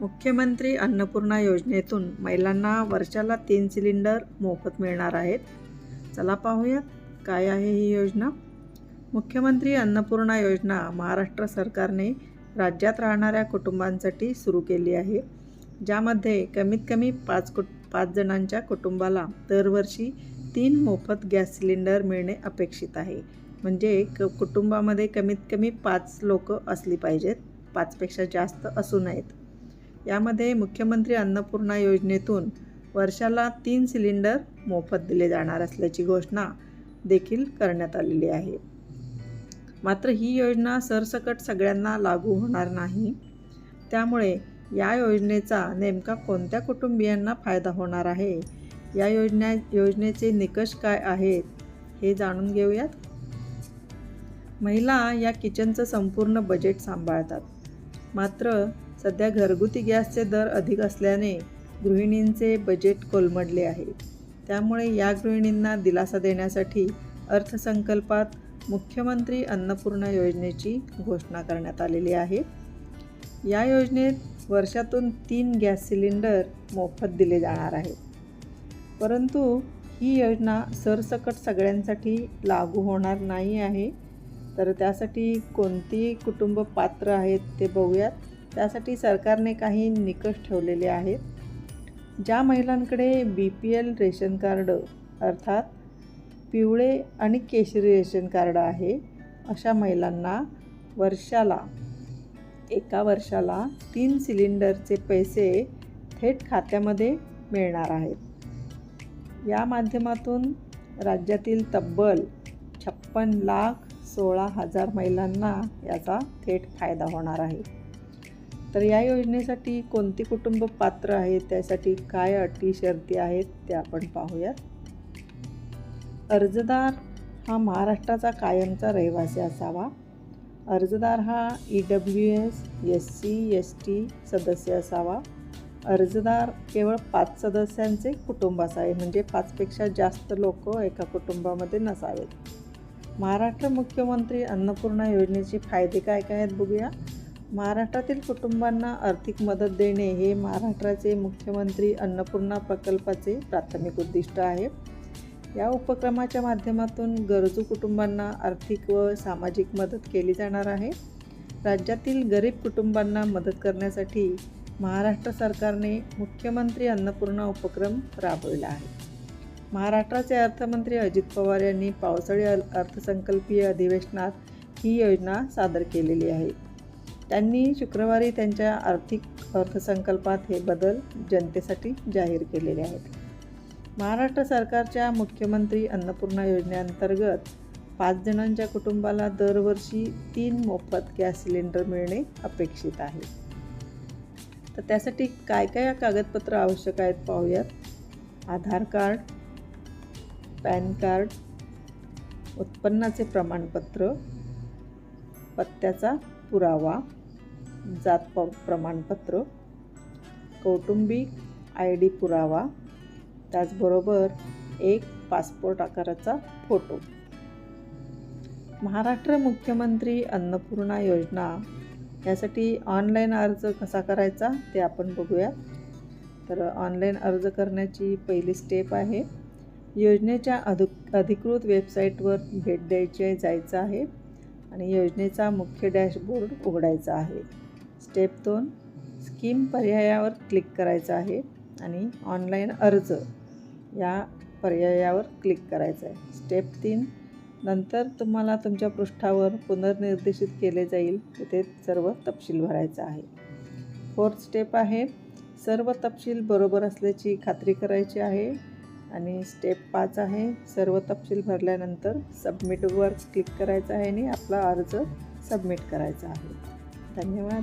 मुख्यमंत्री अन्नपूर्णा योजनेतून महिलांना वर्षाला तीन सिलेंडर मोफत मिळणार आहेत. चला पाहूयात काय आहे ही योजना. मुख्यमंत्री अन्नपूर्णा योजना महाराष्ट्र सरकारने राज्यात राहणाऱ्या कुटुंबांसाठी सुरू केली आहे. ज्यामध्ये कमीत कमी पाच कुट पाच जणांच्या कुटुंबाला दरवर्षी तीन मोफत गॅस सिलेंडर मिळणे अपेक्षित आहे. म्हणजे क कुटुंबामध्ये कमीत कमी पाच लोक असली पाहिजेत. पाचपेक्षा जास्त असू नयेत. यामध्ये मुख्यमंत्री अन्नपूर्णा योजनेतून वर्षाला तीन सिलेंडर मोफत दिले जाणार असल्याची घोषणा देखील करण्यात आलेली आहे. मात्र ही योजना सरसकट सगळ्यांना लागू होणार नाही. त्यामुळे या योजनेचा नेमका कोणत्या कुटुंबियांना फायदा होणार आहे? या योजना योजनेचे निकष काय आहेत हे जाणून घेऊयात. महिला या किचनचं संपूर्ण बजेट सांभाळतात. मात्र सध्या घरगुती गॅसचे दर अधिक असल्याने गृहिणींचे बजेट कोलमडले आहे. त्यामुळे या गृहिणींना दिलासा देण्यासाठी अर्थसंकल्पात मुख्यमंत्री अन्नपूर्णा योजनेची घोषणा करण्यात आलेली आहे. या योजनेत वर्षातून तीन गॅस सिलेंडर मोफत दिले जाणार आहेत परंतु ही योजना सरसकट सगळ्यांसाठी लागू होणार नाही आहे. तर त्यासाठी कोणती कुटुंब पात्र आहेत ते बघूयात. त्यासाठी सरकारने काही निकष ठेवलेले आहेत. ज्या महिलांकडे B P L ration card अर्थात पिवळे आणि केशरी रेशन कार्ड आहे अशा महिलांना वर्षाला एका वर्षाला तीन सिलेंडरचे पैसे थेट खात्यामध्ये मिळणार आहेत. या माध्यमातून राज्यातील तब्बल छप्पन लाख सोळा हजार महिलांना याचा थेट फायदा होणार आहे. तर या योजनेसाठी कोणती कुटुंब पात्र आहेत? त्यासाठी काय अटी शर्ती आहेत? ते आपण पाहूयात. अर्जदार हा महाराष्ट्राचा कायमचा रहिवासी असावा. अर्जदार हा E W S S C S T सदस्य असावा. अर्जदार केवळ पाच सदस्यांचे कुटुंब असावे म्हणजे पाचपेक्षा जास्त लोक एका कुटुंबामध्ये नसावेत. महाराष्ट्र मुख्यमंत्री अन्नपूर्णा योजनेचे फायदे काय काय आहेत बघूया. महाराष्ट्रातील कुटुंबांना आर्थिक मदत देणे हे महाराष्ट्राचे मुख्यमंत्री अन्नपूर्णा प्रकल्पाचे प्राथमिक उद्दिष्ट आहे. या उपक्रमाच्या माध्यमातून गरजू कुटुंबांना आर्थिक व सामाजिक मदत केली जाणार आहे. राज्यातील गरीब कुटुंबांना मदत करण्यासाठी महाराष्ट्र सरकारने मुख्यमंत्री अन्नपूर्णा उपक्रम राबविला आहे. महाराष्ट्राचे अर्थमंत्री अजित पवार यांनी पावसाळी अर्थसंकल्पीय अधिवेशनात ही योजना सादर केलेली आहे. त्यांनी शुक्रवारी त्यांच्या आर्थिक अर्थसंकल्पात हे बदल जनतेसाठी जाहीर केलेले आहेत. महाराष्ट्र सरकारच्या मुख्यमंत्री अन्नपूर्णा योजनेअंतर्गत पाच जणांच्या कुटुंबाला दरवर्षी तीन मोफत गॅस सिलेंडर मिळणे अपेक्षित आहे. तर त्यासाठी काय काय कागदपत्र आवश्यक आहेत पाहूयात. आधार कार्ड पॅन कार्ड उत्पन्नाचे प्रमाणपत्र पत्त्याचा पुरावा जात प प्रमाणपत्र कौटुंबिक आय डी पुरावा त्याचबरोबर एक पासपोर्ट आकाराचा फोटो. महाराष्ट्र मुख्यमंत्री अन्नपूर्णा योजना यासाठी ऑनलाईन अर्ज कसा करायचा ते आपण बघूया. तर ऑनलाईन अर्ज करण्याची पहिली स्टेप आहे. योजनेच्या अधि अधिकृत वेबसाईटवर भेट द्यायची जायचं आहे आणि योजनेचा मुख्य डॅशबोर्ड उघडायचा आहे. स्टेप दोन स्कीम पर्यायावर क्लिक करायचं आहे आणि ऑनलाईन अर्ज या पर्यायावर क्लिक करायचं आहे. स्टेप तीन नंतर तुम्हाला तुमच्या पृष्ठावर पुनर्निर्देशित केले जाईल. तिथे सर्व तपशील भरायचा आहे. फोर्थ स्टेप आहे सर्व तपशील बरोबर असल्याची खात्री करायची आहे. आणि स्टेप पाच आहे सर्व तपशील भरल्यानंतर सबमिटवर क्लिक करायचं आहे आणि आपला अर्ज सबमिट करायचा आहे. धन्यवाद.